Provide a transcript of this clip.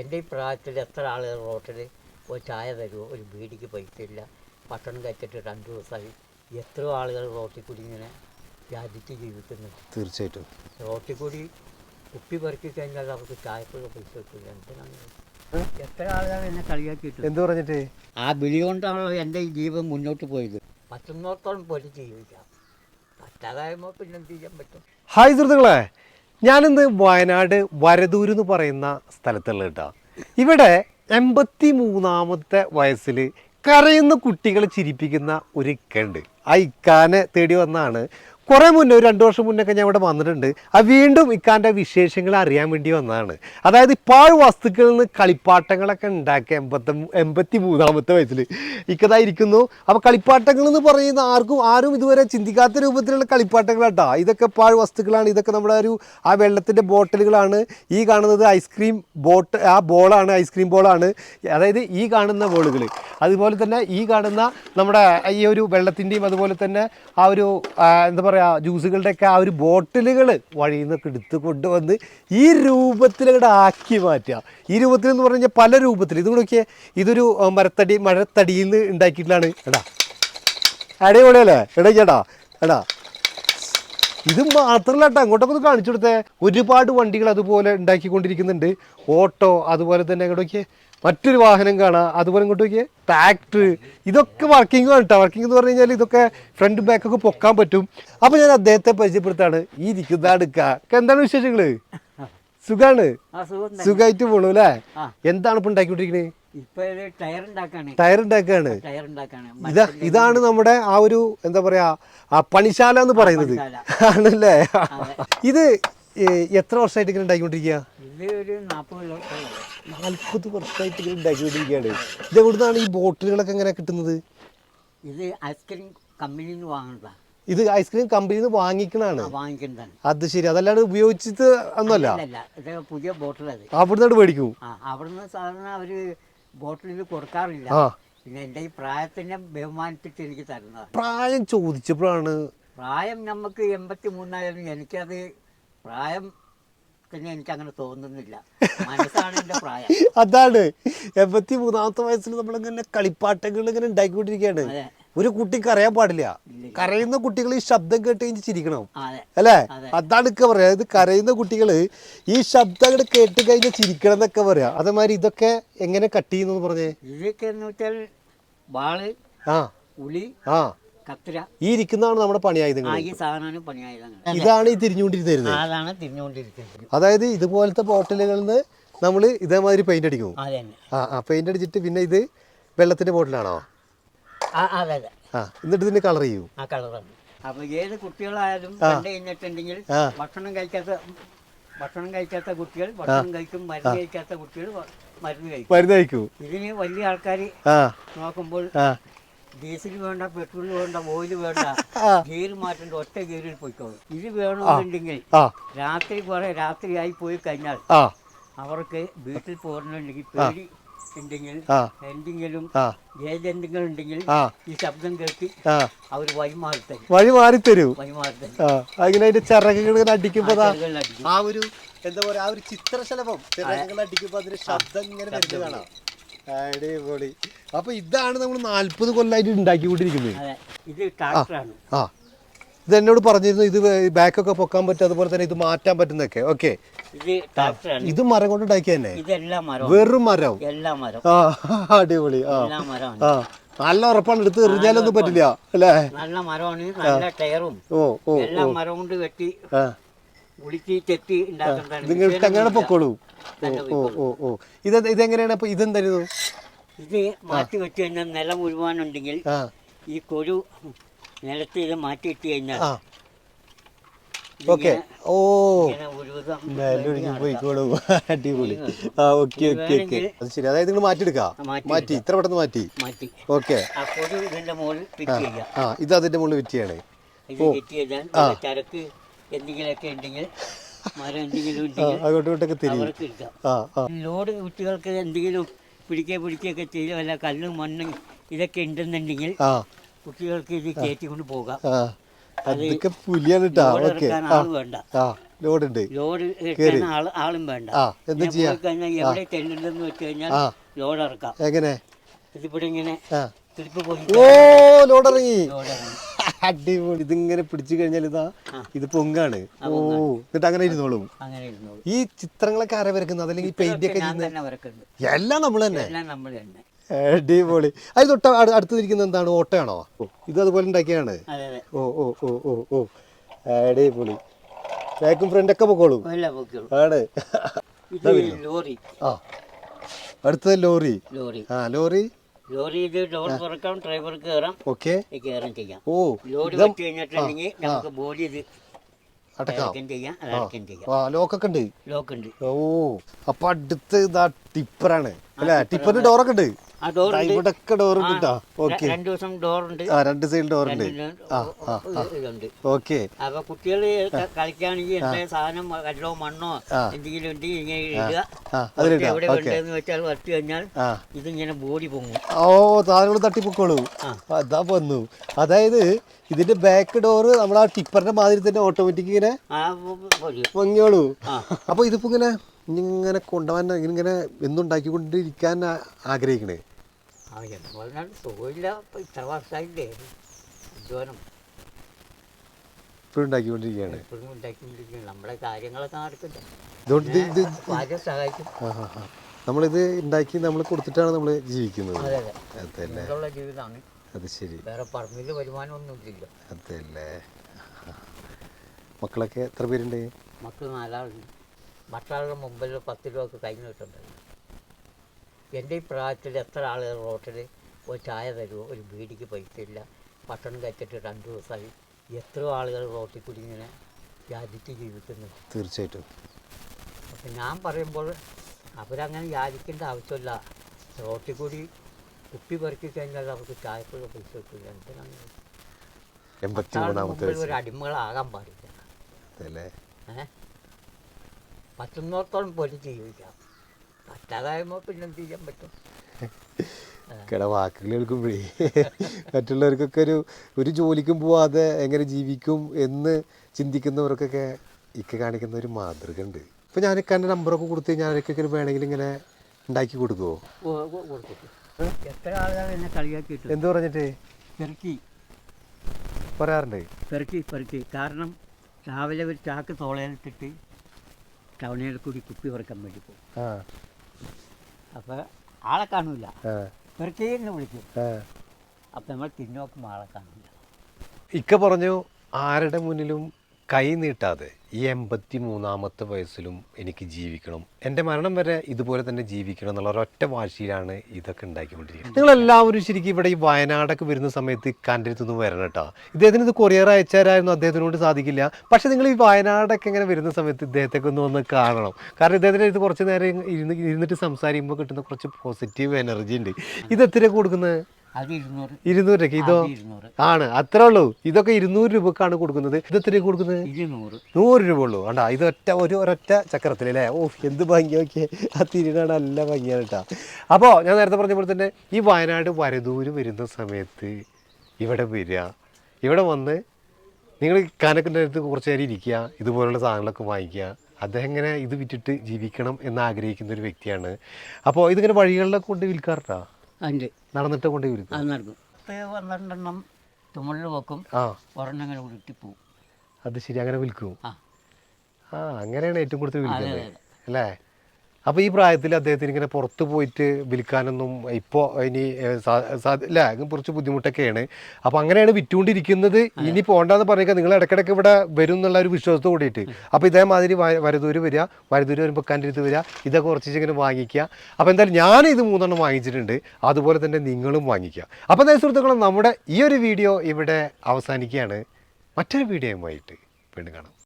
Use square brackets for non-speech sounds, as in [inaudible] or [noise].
എന്റെ ഈ പ്രായത്തിൽ എത്ര ആളുകൾ റോട്ടിൽ ഒരു ചായ തരുമോ? ഒരു ബീഡിക്ക് പൈസ ഇല്ല ഭക്ഷണം കഴിച്ചിട്ട് രണ്ട് ദിവസമായി. എത്രയോ ആളുകൾ റോട്ടിൽ കൂടി ഇങ്ങനെ യാചിച്ച് ജീവിക്കുന്നുണ്ട് തീർച്ചയായിട്ടും. റോട്ടിൽ കൂടി കുപ്പി പെറുക്കി കഴിഞ്ഞാൽ അവർക്ക് ചായക്കുള്ള പൈസ കിട്ടില്ല എന്തിനാണ്? എത്ര ആളുകൾ എന്നെ കളിയാക്കിയിട്ട്? എന്ത് പറഞ്ഞിട്ട്? ആ വിളി കൊണ്ടാണല്ലോ എന്റെ ഈ ജീവിതം മുന്നോട്ട് പോയത്? പറ്റുന്നിടത്തോളം പോലും ജീവിക്കാം. പറ്റാതായ്മ പിന്നെ ചെയ്യാൻ പറ്റും? ഹായ് സുഹൃത്തുക്കളെ ഞാനിന്ന് വയനാട് വരദൂർ എന്ന് പറയുന്ന സ്ഥലത്തുള്ള കേട്ടോ ഇവിടെ എൺപത്തി മൂന്നാമത്തെ വയസ്സിൽ കരയുന്ന കുട്ടികളെ ചിരിപ്പിക്കുന്ന ഒരു ഇക്കുണ്ട് ആ ഇക്കാനെ തേടി വന്നാണ് കുറേ മുന്നേ ഒരു രണ്ട് വർഷം മുന്നേ ഒക്കെ ഞാൻ ഇവിടെ വന്നിട്ടുണ്ട്. ആ വീണ്ടും ഇക്കാന്റെ വിശേഷങ്ങൾ അറിയാൻ വേണ്ടി വന്നതാണ്. അതായത് പാഴ് വസ്തുക്കളിൽ നിന്ന് കളിപ്പാട്ടങ്ങളൊക്കെ ഉണ്ടാക്കിയ എൺപത്തി എൺപത്തി മൂന്നാമത്തെ വയസ്സിൽ ഇക്കതായിരിക്കുന്നു. അപ്പോൾ കളിപ്പാട്ടങ്ങൾ എന്ന് പറയുന്ന ആർക്കും ആരും ഇതുവരെ ചിന്തിക്കാത്ത രൂപത്തിലുള്ള കളിപ്പാട്ടങ്ങളാട്ടോ. ഇതൊക്കെ പാഴ് വസ്തുക്കളാണ്. ഇതൊക്കെ നമ്മുടെ ഒരു ആ വെള്ളത്തിന്റെ ബോട്ടിലുകളാണ്. ഈ കാണുന്നത് ഐസ്ക്രീം ബോട്ട് ആ ബോളാണ് ഐസ്ക്രീം ബോളാണ്. അതായത് ഈ കാണുന്ന ബോളുകൾ അതുപോലെ തന്നെ ഈ കാണുന്ന നമ്മുടെ ഈ ഒരു വെള്ളത്തിന്റെയും അതുപോലെ തന്നെ ആ ഒരു എന്താ പറയുക ജ്യൂസുകളുടെയൊക്കെ ആ ഒരു ബോട്ടിലുകൾ വഴിയിൽ നിന്നൊക്കെ എടുത്ത് കൊണ്ടുവന്ന് ഈ രൂപത്തിലൂടെ ആക്കി മാറ്റുക. ഈ രൂപത്തിൽ എന്ന് പറഞ്ഞു കഴിഞ്ഞാൽ പല രൂപത്തിൽ ഇത് നോക്കിയേ ഇതൊരു മരത്തടി മഴത്തടിയിൽ നിന്ന് ഉണ്ടാക്കിയിട്ടുള്ളതാണ്. എടാ അടിപൊളിയല്ലേ? എടാ ചേട്ടാ എടാ ഇത് മാത്രമല്ല കേട്ടോ അങ്ങോട്ടൊക്കെ ഒന്ന് കാണിച്ചു കൊടുത്തേ. ഒരുപാട് വണ്ടികൾ അതുപോലെ ഉണ്ടാക്കിക്കൊണ്ടിരിക്കുന്നുണ്ട്. ഓട്ടോ അതുപോലെ തന്നെ ഇങ്ങോട്ട് നോക്കിയേ. മറ്റൊരു വാഹനം കാണാം. അതുപോലെ ഇങ്ങോട്ട് നോക്കിയേ. ട്രാക്ടർ. ഇതൊക്കെ വർക്കിംഗ് ആണ് കേട്ടോ വർക്കിംഗ് എന്ന് പറഞ്ഞു കഴിഞ്ഞാൽ ഇതൊക്കെ ഫ്രണ്ട് ബാക്കൊക്കെ പൊക്കാൻ പറ്റും. അപ്പോൾ ഞാൻ അദ്ദേഹത്തെ പരിചയപ്പെടുത്താണ്. ഈ ഇരിക്കുന്ന എടുക്കുക എന്താണ് വിശേഷങ്ങൾ? സുഖാണ്. സുഖമായിട്ട് പോണു അല്ലേ എന്താണ് ഇപ്പൊ ഉണ്ടാക്കിക്കൊണ്ടിരിക്കണേ? ടയർ ഉണ്ടാക്കാണ് ഇതാ ഇതാണ് നമ്മുടെ ആ ഒരു എന്താ പറയാ ആ പണിശാല എന്ന് പറയുന്നത്. ആണല്ലേ? ഇത് എത്ര വർഷമായിട്ട് ഇങ്ങനെ ഉണ്ടാക്കിക്കൊണ്ടിരിക്കുക നാൽപ്പത് വർഷമായിട്ട് ഇങ്ങനെ ഉണ്ടാക്കിക്കൊണ്ടിരിക്കുകയാണ് ഇത് എവിടുന്നാണ് ഈ ബോട്ടിലുകളൊക്കെ എങ്ങനെ കിട്ടുന്നത്? ഇത് ഐസ്ക്രീം കമ്പനിന്ന് നിന്ന് വാങ്ങുന്നതാ. ഇത് ഐസ്ക്രീം കമ്പനിയിൽ നിന്ന് വാങ്ങിക്കണാണ് വാങ്ങിക്കുന്നതാണ്. അത് ശരി. അതല്ലാണ്ട് ഉപയോഗിച്ചിട്ട് ഒന്നല്ല ഇത് പുതിയ ബോട്ടിൽ അത്. അവിടുന്ന് മേടിക്കും. അവിടുന്ന് സാധാരണ അവർ ബോട്ടിലിൽ കൊടുക്കാറില്ല. പിന്നെ എന്റെ ഈ പ്രായത്തിനെ ബഹുമാനിച്ചിട്ട് എനിക്ക് തരുന്നതാണ്. പ്രായം ചോദിച്ചപ്പോഴാണ്. പ്രായം നമുക്ക് എൺപത്തി മൂന്നായാലും എനിക്കത് പ്രായം പിന്നെ എനിക്ക് അങ്ങനെ തോന്നുന്നില്ല. മനസ്സാണ് എന്റെ പ്രായം. [laughs] അതാണ്. എൺപത്തി മൂന്നാമത്തെ വയസ്സിൽ നമ്മളിങ്ങനെ കളിപ്പാട്ടങ്ങൾ ഇങ്ങനെ ഉണ്ടാക്കിക്കൊണ്ടിരിക്കുകയാണ് ഒരു കുട്ടി കരയാൻ പാടില്ല. കരയുന്ന കുട്ടികൾ ഈ ശബ്ദം കേട്ട് കഴിഞ്ഞ് ചിരിക്കണം. അല്ലേ? അതെ. അതാണ് ഒക്കെ പറയാ. അതായത് കരയുന്ന കുട്ടികൾ ഈ ശബ്ദം അങ്ങോട്ട് കേട്ട് കഴിഞ്ഞ് ചിരിക്കണം എന്നൊക്കെ പറയാ. അതേമാതിരി ഇതൊക്കെ എങ്ങനെ കട്ട് ചെയ്യുന്നു പറഞ്ഞേ? ഇതൊക്കെ എന്ന് വെച്ചാൽ വാൾ ആ. ഉളി ആ. കത്തിര ഈ ഇരിക്കുന്നതാണ് നമ്മുടെ പണിയായുധങ്ങൾ. ഇതാണ് ഈ തിരിഞ്ഞുകൊണ്ടിരുന്നത് അതാണ് തിരിഞ്ഞുകൊണ്ടിരിക്കുന്നത്. അതായത് ഇതുപോലത്തെ ബോട്ടിലുകളിൽ നിന്ന് നമ്മൾ ഇതേമാതിരി പെയിന്റ് അടിക്കും ആ ആ പെയിന്റ് അടിച്ചിട്ട് പിന്നെ ഇത് വെള്ളത്തിന്റെ ബോട്ടിലാണോ? അതെ അതെ. ആ എന്നിട്ട് ഇതിന് കളർ ചെയ്യൂ. ആ കളറാണ് അപ്പൊ ഏത് കുട്ടികളായാലും കണ്ടു കഴിഞ്ഞിട്ടുണ്ടെങ്കിൽ. ഭക്ഷണം കഴിക്കാത്ത ഭക്ഷണം കഴിക്കാത്ത കുട്ടികൾ ഭക്ഷണം കഴിക്കും മരുന്ന് കഴിക്കാത്ത കുട്ടികൾ മരുന്ന് കഴിക്കും. മരുന്ന് കഴിക്കൂ. ഇതിന് വലിയ ആൾക്കാർ നോക്കുമ്പോൾ ഡീസൽ വേണ്ട പെട്രോൾ വേണ്ട ഓയിൽ വേണ്ട ഗീർ ഗിയർ മാറ്റേണ്ട ഒറ്റ ഗിയറിൽ പോയിക്കോളും. ഇത് വേണമെന്നുണ്ടെങ്കിൽ രാത്രി കുറെ രാത്രിയായി പോയി കഴിഞ്ഞാൽ അവർക്ക് വീട്ടിൽ പോകണമെന്നുണ്ടെങ്കിൽ പേടി ഉണ്ടെങ്കിൽ. എന്തെങ്കിലും ഏതെന്തെങ്കിലും ഉണ്ടെങ്കിൽ ഈ ശബ്ദം കേട്ട് ആ. അവർ വഴിമാറി തരും വഴി മാറി തരൂ വഴിമാറി ആ അങ്ങനെ അതിന്റെ ചിറകുകൾ അടിക്കുമ്പോ. ആ ഒരു എന്താ പറയാ ആ ഒരു ചിത്രശലഭം. ചിറകുകൾ അടിക്കുമ്പോ അതിന്റെ ശബ്ദം ഇങ്ങനെ വരുന്നത് കാണാം. അടിപൊളി. അപ്പൊ ഇതാണ് നമ്മൾ നാല്പത് കൊല്ലായിട്ട് ഉണ്ടാക്കിക്കൊണ്ടിരിക്കുന്നത്. അതെ. ഇത് ട്രാക്ടറാണ്. ആ. ഇത് എന്നോട് പറഞ്ഞിരുന്നു ഇത് ബാക്കൊക്കെ പൊക്കാൻ പറ്റും അതുപോലെ തന്നെ ഇത് മാറ്റാൻ പറ്റുന്നൊക്കെ ഓക്കെ ഇത് മരം കൊണ്ട് ഉണ്ടാക്കിയ തന്നെ? വെറും മരം? ആ അടിപൊളി. ആ. മരമാണ്. ആ നല്ല ഉറപ്പാണ് എടുത്ത് എറിഞ്ഞാലൊന്നും പറ്റില്ല അല്ലേ? നല്ല മരമാണ് നല്ല ടയറും. ഓ ഓ എല്ലാം മരം കൊണ്ട് വെട്ടി ആ. ചെത്തി നിങ്ങൾ അങ്ങനെ പൊക്കോളൂ. ഓ ഓ ഓ ഓ. ഇത് ഇതെങ്ങനെയാണ്? അപ്പൊ ഇതെന്തായിരുന്നു? ഇത് മാറ്റി വെച്ച് കഴിഞ്ഞാൽ നിലം ഉഴുവാനുണ്ടെങ്കിൽ ഈ കൊഴു നിലത്ത് ഇത് മാറ്റി ഇട്ട് കഴിഞ്ഞാൽ ഓക്കെ. ഓ. പോയിക്കോളും. അടിപൊളി. ആ ഓക്കെ ഓക്കെ ഓക്കെ. അത് ശരി. അതായത് നിങ്ങൾ മാറ്റിയെടുക്കാം? മാറ്റി മാറ്റി. ഇത്ര പെട്ടെന്ന് മാറ്റി. ഓക്കെ. ആ ഇത് അതിന്റെ മുകളിൽ വിറ്റിയാണ് എന്തെങ്കിലുമൊക്കെ ഉണ്ടെങ്കിൽ മരം എന്തെങ്കിലും ഉണ്ടെങ്കിൽ എടുക്കാം ലോഡ് കുട്ടികൾക്ക് എന്തെങ്കിലും പിടിക്കുക പിടിക്കുകയൊക്കെ ചെയ്യും അല്ല കല്ലും മണ്ണും ഇതൊക്കെ ഉണ്ടെന്നുണ്ടെങ്കിൽ കുട്ടികൾക്ക് ഇത് കയറ്റി കൊണ്ട് പോകാം. അതൊക്കെ പുലിയാണ് കേട്ടാ ഓക്കെ. വേണ്ട. ലോഡ് ഉണ്ട് ലോഡ് ആളും വേണ്ട. എന്താ ചെയ്യാ? എവിടെ ചെല്ലുണ്ടെന്ന് വെച്ച് കഴിഞ്ഞാൽ ലോഡ് ഇറക്കാം. എങ്ങനെ? ഇതിവിടെ ഇങ്ങനെ ഓ ലോഡ് ഇറങ്ങി. അടിപൊളി. ഇതിങ്ങനെ പിടിച്ചു കഴിഞ്ഞാൽ ഇതാ ഇത് പൊങ്കാണ് ഓ എന്നിട്ട് അങ്ങനെ ഇരുന്നോളും. ഈ ചിത്രങ്ങളൊക്കെ ആരെ വരക്കുന്നത് അതല്ലെങ്കിൽ പെയിന്റ് ഒക്കെ എല്ലാം നമ്മൾ തന്നെ. അടിപൊളി. അത് തൊട്ട് അടുത്തിരിക്കുന്ന എന്താണ്? ഓട്ടയാണോ? ഇത് അതുപോലെ ഉണ്ടാക്കിയാണ് ഓ ഓ ഓ ഓ ഓ. അടിപൊളി. ബാക്കും ഫ്രണ്ടൊക്കെ പൊക്കോളൂ? ആണ്. ഇത് ലോറി. ആ. അടുത്തത് ലോറി. ലോറി. ആ ലോറി? ലോറി ഡോർ തുറക്കാം ഡ്രൈവർ കയറാം ഓക്കെ. കയറാൻ ചെയ്യാം. ഓ ലോഡ് വെച്ച് കഴിഞ്ഞിട്ടുണ്ടെങ്കിൽ നമുക്ക് ബോഡി ഇത് ലോക്കൊക്കെ ഉണ്ട്. ലോക്ക് ഉണ്ട്. ഓ അപ്പൊ അടുത്ത് ഇതാ ടിപ്പറാണ്. അല്ലെ? ടിപ്പറിന്റെ ഡോറൊക്കെ ഉണ്ട്. ആ ഡോർ ഉണ്ട്. ഓക്കെ രണ്ട് ദിവസം ഡോർ ഉണ്ട്. ആ രണ്ട് സൈഡിൽ ഡോർ ഉണ്ട്. ആ ആ ഇതുണ്ട്. ഓക്കെ അപ്പൊ കുട്ടികൾ കളിക്കുകയാണെങ്കിൽ എന്താ സാധനം കല്ലോ മണ്ണോ എന്തെങ്കിലും ഉണ്ടെങ്കിൽ ഇങ്ങനെ ഇടുക. എവിടെ വേണ്ടതെന്ന് വെച്ചാൽ വച്ചു കഴിഞ്ഞാൽ ഇതിങ്ങനെ ബോഡി പൊങ്ങും. ഓ സാധനങ്ങൾ തട്ടിപ്പൊക്കോളൂ. അതാ വന്നു. അതായത് ഇതിന്റെ ബാക്ക് ഡോറ് നമ്മൾ ആ ടിപ്പറിന്റെ മാതിരി തന്നെ ഓട്ടോമാറ്റിക് ഇങ്ങനെ പൊങ്ങിയോളൂ. അപ്പൊ ഇതിപ്പോ ഇങ്ങനെ ഇങ്ങനെ കൊണ്ടുപോകാൻ ഇങ്ങനെ എന്തുണ്ടാക്കിക്കൊണ്ടിരിക്കാൻ ആഗ്രഹിക്കണേ? ആ എന്ന് പറഞ്ഞാൽ സുഖമില്ല. ഇപ്പൊ ഇത്ര വർഷമായില്ലേ? അധ്വാനം ഇപ്പോഴും ഉണ്ടാക്കിക്കൊണ്ടിരിക്കുകയാണ്. എപ്പോഴും ഉണ്ടാക്കിക്കൊണ്ടിരിക്കുകയാണ് നമ്മളെ കാര്യങ്ങളൊക്കെ നടക്കില്ല ഇതുകൊണ്ട് ഇത് ഇത് ഭാര്യ സഹായിക്കും? ആ, ആ, ആ. നമ്മളിത് ഉണ്ടാക്കി നമ്മൾ കൊടുത്തിട്ടാണ് നമ്മൾ ജീവിക്കുന്നത്. അതെ അതെ. അതല്ലേ? ജീവിതമാണ്. അത് ശരി. വേറെ പറമ്പിൽ അതല്ലേ? മക്കളൊക്കെ എത്ര പേരുണ്ട്? മക്കൾ നാലാളുണ്ട്. മറ്റാളുടെ മുമ്പിൽ പത്ത് രൂപ ഒക്കെ കഴിഞ്ഞ് കിട്ടുന്നുണ്ട് എന്റെ ഈ പ്രായത്തിൽ എത്ര ആളുകൾ റോട്ടിൽ ഒരു ചായ തരുമോ? ഒരു ബീഡിക്ക് പൈസ ഇല്ല പട്ടണം കഴിച്ചിട്ട് രണ്ട് ദിവസമായി. എത്രയോ ആളുകൾ റോട്ടിൽ കൂടി ഇങ്ങനെ യാചിച്ച് ജീവിക്കുന്നു. തീർച്ചയായിട്ടും. അപ്പം ഞാൻ പറയുമ്പോൾ അവരങ്ങനെ യാചിക്കേണ്ട ആവശ്യമില്ല. റോട്ടിൽ കൂടി കുപ്പി പെറുക്കി കഴിഞ്ഞാൽ അവർക്ക് ചായക്കുള്ള പൈസ കിട്ടില്ല എന്തിനാണ്? എൺപത്തി ഒരു അടിമകളാകാൻ പാടില്ല. അതല്ലേ? ഏ പറ്റുന്നിടത്തോളം പോലെ ജീവിക്കാം. പറ്റാതാകുമ്പോൾ പിന്നെ എന്ത് ചെയ്യാൻ പറ്റും? കേട വാക്കുകൾ കേൾക്കുമ്പോഴേ. മറ്റുള്ളവർക്കൊക്കെ ഒരു ഒരു ജോലിക്കും പോവാതെ എങ്ങനെ ജീവിക്കും എന്ന് ചിന്തിക്കുന്നവർക്കൊക്കെ ഇക്ക കാണിക്കുന്ന ഒരു മാതൃക ഉണ്ട് ഇപ്പം ഞാനൊക്കെ എന്റെ നമ്പറൊക്കെ കൊടുത്ത് ഞാൻ ആരൊക്കെ വേണമെങ്കിൽ ഇങ്ങനെ ഉണ്ടാക്കി കൊടുക്കുമോ ഓ- എത്ര ആളുകൾ എന്നെ കളിയാക്കിയിട്ട് എന്ത് പറഞ്ഞിട്ട്? പെറുക്കി. പറയാറുണ്ട്. പെറുക്കി പെറുക്കി. കാരണം രാവിലെ ഒരു ചാക്ക് തോളയിലിട്ടിട്ട് ടൗണിൽ കൂടി കുപ്പി പറക്കാൻ വേണ്ടി പോകും. അപ്പോൾ ആളെ കാണൂല. പെർക്കേന്ന് വിളിക്കും. അപ്പൊ നമ്മൾ തിരിഞ്ഞോക്കുമ്പോൾ ആളെ കാണില്ല ഇക്ക പറഞ്ഞു ആരുടെ മുന്നിലും കൈ നീട്ടാതെ ഈ എൺപത്തി മൂന്നാമത്തെ വയസ്സിലും എനിക്ക് ജീവിക്കണം. എന്റെ മരണം വരെ ഇതുപോലെ തന്നെ ജീവിക്കണം എന്നുള്ള ഒരൊറ്റ വാശിയിലാണ് ഇതൊക്കെ ഉണ്ടാക്കിക്കൊണ്ടിരിക്കുന്നത്. നിങ്ങളെല്ലാവരും ശരിക്കും ഇവിടെ ഈ വയനാടൊക്കെ വരുന്ന സമയത്ത് ഇക്കാന്റെ അടുത്തൊന്നും വരണം കേട്ടോ. ഇദ്ദേഹത്തിന് ഇത് കൊറിയർ അയച്ചാരായിരുന്നു അദ്ദേഹത്തിനോട് സാധിക്കില്ല. പക്ഷേ നിങ്ങൾ ഈ വയനാടൊക്കെ ഇങ്ങനെ വരുന്ന സമയത്ത് ഇദ്ദേഹത്തെയൊക്കെ ഒന്ന് വന്ന് കാണണം. കാരണം ഇദ്ദേഹത്തിന്റെ അടുത്ത് കുറച്ച് നേരം ഇരുന്ന് ഇരുന്നിട്ട് സംസാരിക്കുമ്പോൾ കിട്ടുന്ന കുറച്ച് പോസിറ്റീവ് എനർജി ഉണ്ട്. ഇത് എത്ര കൊടുക്കുന്നത്? അത് ഇരുന്നൂറ്. ഇരുന്നൂറ് രൂപയ്ക്ക്. ഇതോ ഇരുന്നൂറ്. ആണ്. അത്രേ ഉള്ളൂ. ഇതൊക്കെ ഇരുന്നൂറ് രൂപക്കാണ് കൊടുക്കുന്നത്. ഇത് എത്ര കൊടുക്കുന്നത്? ഇത് നൂറ് രൂപ ഉള്ളൂ. ആണ്ടാ ഇത് ഒറ്റ ഒരു ഒരൊറ്റ ചക്രത്തിൽ അല്ലേ? ഓ എന്ത് ഭംഗി നോക്കിയേ. ആ തിരിനാണ് നല്ല ഭംഗിയാണ് കേട്ടോ. അപ്പോ ഞാൻ നേരത്തെ പറഞ്ഞ പോലെ തന്നെ ഈ വയനാട് വരദൂര് വരുന്ന സമയത്ത് ഇവിടെ വരിക. ഇവിടെ വന്ന് നിങ്ങൾ കനക്കിന്റെ അടുത്ത് കുറച്ച് നേരം ഇരിക്കുക. ഇതുപോലുള്ള സാധനങ്ങളൊക്കെ വാങ്ങിക്കുക. അദ്ദേഹം ഇങ്ങനെ ഇത് വിറ്റിട്ട് ജീവിക്കണം എന്ന് ആഗ്രഹിക്കുന്ന ഒരു വ്യക്തിയാണ്. അപ്പോൾ ഇതിങ്ങനെ വഴികളിലൊക്കെ കൊണ്ട് വിൽക്കാറുണ്ടോ? ഉണ്ട് നടന്നിട്ട് കൊണ്ട് അത് നടക്കും. പത്ത് പന്ത്രണ്ടെണ്ണം തുമ്മലിൽ വെക്കും. ആ. ഒരെണ്ണം ഇങ്ങനെ ഉരുട്ടിപ്പോവും അത് ശരി അങ്ങനെ വിൽക്കും. ആ. ആ അങ്ങനെയാണ് ഏറ്റവും കൂടുതൽ വിൽക്കുന്നത്. അല്ലേ? അപ്പോൾ ഈ പ്രായത്തിൽ അദ്ദേഹത്തിന് ഇങ്ങനെ പുറത്ത് പോയിട്ട് വിൽക്കാനൊന്നും ഇപ്പോൾ ഇനി ഇല്ല കുറച്ച് ബുദ്ധിമുട്ടൊക്കെയാണ്. അപ്പോൾ അങ്ങനെയാണ് വിറ്റുകൊണ്ടിരിക്കുന്നത്. ഇനി പോകണ്ടെന്ന് പറയുക നിങ്ങൾ ഇടയ്ക്കിടയ്ക്ക് ഇവിടെ വരും എന്നുള്ള ഒരു വിശ്വാസത്തോട് കൂടിയിട്ട്. അപ്പോൾ ഇതേമാതിരി വരദൂര് വരിക വരദൂര് വരുമ്പോൾ അടുത്ത് വരിക ഇതൊക്കെ കുറച്ച് ഇങ്ങനെ വാങ്ങിക്കുക. അപ്പോൾ എന്തായാലും ഞാൻ ഇത് മൂന്നെണ്ണം വാങ്ങിച്ചിട്ടുണ്ട്. അതുപോലെ തന്നെ നിങ്ങളും വാങ്ങിക്കുക. അപ്പോൾ എന്തായാലും സുഹൃത്തുക്കൾ നമ്മുടെ ഈ ഒരു വീഡിയോ ഇവിടെ അവസാനിക്കുകയാണ്. മറ്റൊരു വീഡിയോയുമായിട്ട് വീണ്ടും കാണാം.